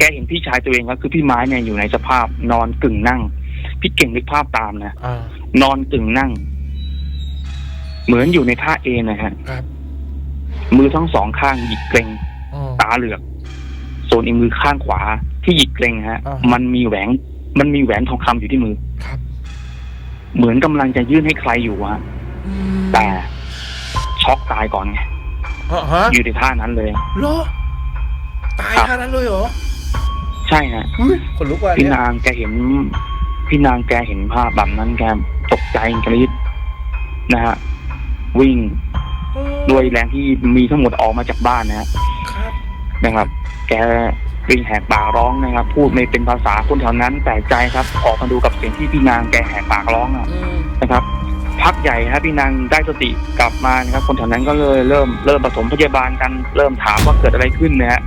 แกเห็นพี่ชายตัวเองครับคือพี่ไม้เนี่ยอยู่ในสภาพนอนกึ่งนั่ง พี่เก่งนึกภาพตามนะอ่านอนกึ่งนั่ง เหมือนอยู่ในท่าเอนนะฮะครับมือทั้งสองข้างหยิกเกรงอ๋อตาเหลือกส่วนอีกมือข้างขวา ที่หยิกเกรงฮะ อ่ามันมีแหวนมันมีแหวนทองคำอยู่ที่มือ ครับเหมือนกำลังจะยื่นให้ใครอยู่ฮะอืมแต่ช็อกตายก่อนไงอ๋อฮะอยู่ในท่านั้นเลย เหรอตายครับท่านั้นเลยเหรอ ใช่ฮะอุ๊ยคนลุกว่ะพี่เนี่ยนางแกเห็น พี่นางแกเห็นภาพแบบนั้นแกตกใจกรี๊ดนะฮะวิ่งเออด้วยแรงที่มีทั้งหมดออกมาจากบ้านนะฮะครับนะครับ แกวิ่งแหกปากร้องนะครับ พูดไม่เป็นภาษาคนแถวนั้นแปลกใจครับ ออกมาดูกับเสียงที่พี่นางแกแหกปากร้องอะอืมนะครับ พักใหญ่ครับพี่นางได้สติกลับมานะครับ คนแถวนั้นก็เลยเริ่มเริ่มผสมพยาบาลกันเริ่มถามว่าเกิดอะไรขึ้นนะฮะ